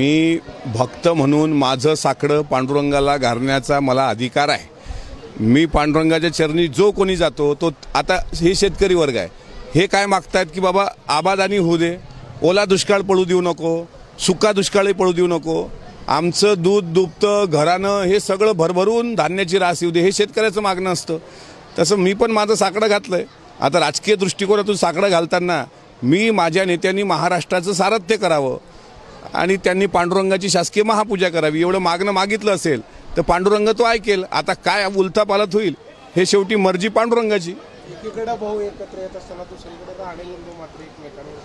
मी भक्त म्हणून माझं साकडं पांडुरंगाला घालण्याचा मला अधिकार आहे. मी पांडुरंगाच्या चरणी जो कोणी जातो तो आता हे शेतकरी वर्ग आहे. हे काय मागतायत की बाबा आबादानी होऊ दे. ओला दुष्काळ पडू देऊ नको. सुका दुष्काळही पडू देऊ नको. आमचं दूध दुभतं घरानं हे सगळं भरभरून धान्याची रास येऊ दे. हे शेतकऱ्याचं मागणं असतं. तसं मी पण माझं साकडं आहे आता राजकीय दृष्टिकोनातून साकडं घालताना मी माझ्या नेत्यांनी महाराष्ट्राचं सारथ्य करावं. आणि त्यांनी पांडुरंगाची शासकीय महापूजा करावी एवढं मागणं मागितलं असेल तर पांडुरंग तो ऐकेल आता काय उलथा पालत होईल हे शेवटी मर्जी पांडुरंगाची. एकीकडे भाऊ एकत्र येत असताना दुसरीकडे मात्र एकमेकांवर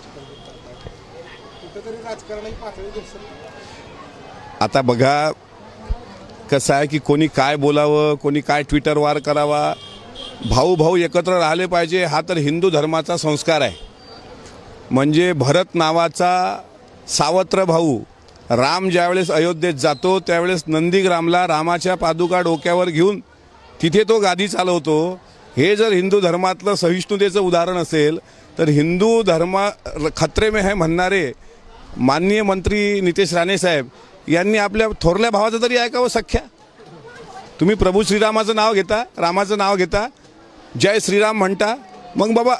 आता बघा कसं आहे की कोणी काय बोलावं कोणी काय ट्विटर वार करावा भाऊ भाऊ एकत्र राहिले पाहिजे हा तर हिंदू धर्माचा संस्कार आहे. म्हणजे भरत नावाचा सावत्र भाऊ राम ज्यावेळेस अयोध्येत जातो त्यावेळेस नंदीग्रामला रामाच्या पादुका डोक्यावर घेऊन तिथे तो गादी चालवतो. हे जर हिंदू धर्मातलं सहिष्णुतेचं उदाहरण असेल तर हिंदू धर्मा खत्रे में है म्हणणारे माननीय मंत्री नितेश राणे साहेब यांनी आपल्या थोरल्या भावाचं तरी ऐकावं सख्या. तुम्ही प्रभू श्रीरामाचं नाव घेता रामाचं नाव घेता जय श्रीराम म्हणता मग बाबा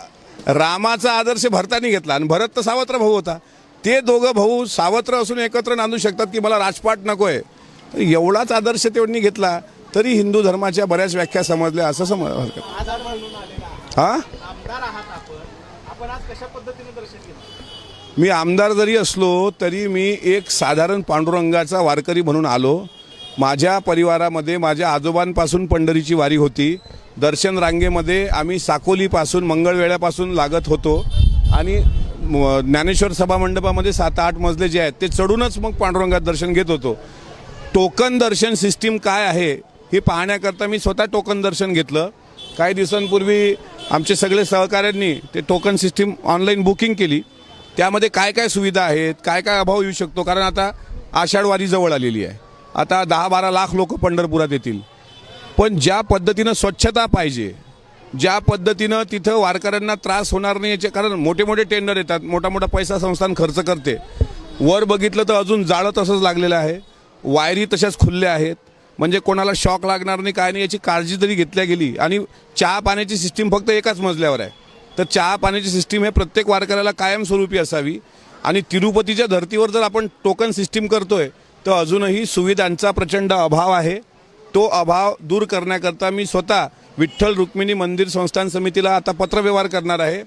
रामाचा आदर्श भरतानी घेतला आणि भरत तर सावत्र भाऊ होता. ते दोघं भाऊ सावत्र असून एकत्र नांदू शकतात की मला राजपाट नको आहे एवढाच आदर्श त्यांनी घेतला तरी हिंदू धर्माच्या बऱ्याच व्याख्या समजल्या असं समज हरकत हां? आपण मी आमदार जरी असलो तरी मी एक साधारण पांडुरंगाचा वारकरी म्हणून आलो. माझ्या परिवारामध्ये माझ्या आजोबांपासून पंढरीची वारी होती. दर्शन रांगेमध्ये आम्ही साकोलीपासून मंगळवेळ्यापासून लागत होतो. आणि ज्ञानेश्वर सभा मंडपामध्ये सात आठ मजले जे आहेत ते चढूनच मग पांडुरंगात दर्शन घेत होतो. टोकन दर्शन सिस्टीम काय आहे हे पाहण्याकरता मी स्वतः टोकन दर्शन घेतलं. काही दिवसांपूर्वी आमचे सगळे सहकाऱ्यांनी ते टोकन सिस्टीम ऑनलाईन बुकिंग केली. त्यामध्ये काय काय सुविधा आहेत काय काय अभाव येऊ शकतो कारण आता आषाढवारी जवळ आलेली आहे. आता दहा बारा लाख लोक पंढरपुरात येतील. पण ज्या पद्धतीनं स्वच्छता पाहिजे ज्या पद्धतीनं तिथं वारकऱ्यांना त्रास होणार नाही याचे कारण मोठे मोठे टेंडर येतात मोठा मोठा पैसा संस्थान खर्च करते. वर बघितलं तर अजून जाळं तसंच लागलेलं आहे. वायरी तशाच खुल्ल्या आहेत. म्हणजे कोणाला शॉक लागणार नाही काय नाही याची काळजी तरी घेतल्या गेली आणि चहा पाण्याची सिस्टीम फक्त एकाच मजल्यावर आहे. तर चहा पाण्याची सिस्टीम हे प्रत्येक वारकऱ्याला कायमस्वरूपी असावी. आणि तिरुपतीच्या धर्तीवर जर आपण टोकन सिस्टीम करतोय तर अजूनही सुविधांचा प्रचंड अभाव आहे. तो अभाव दूर करण्याकरता मी स्वतः विठ्ठल रुक्मिणी मंदिर संस्थान समितीला आता पत्रव्यवहार करणार आहे.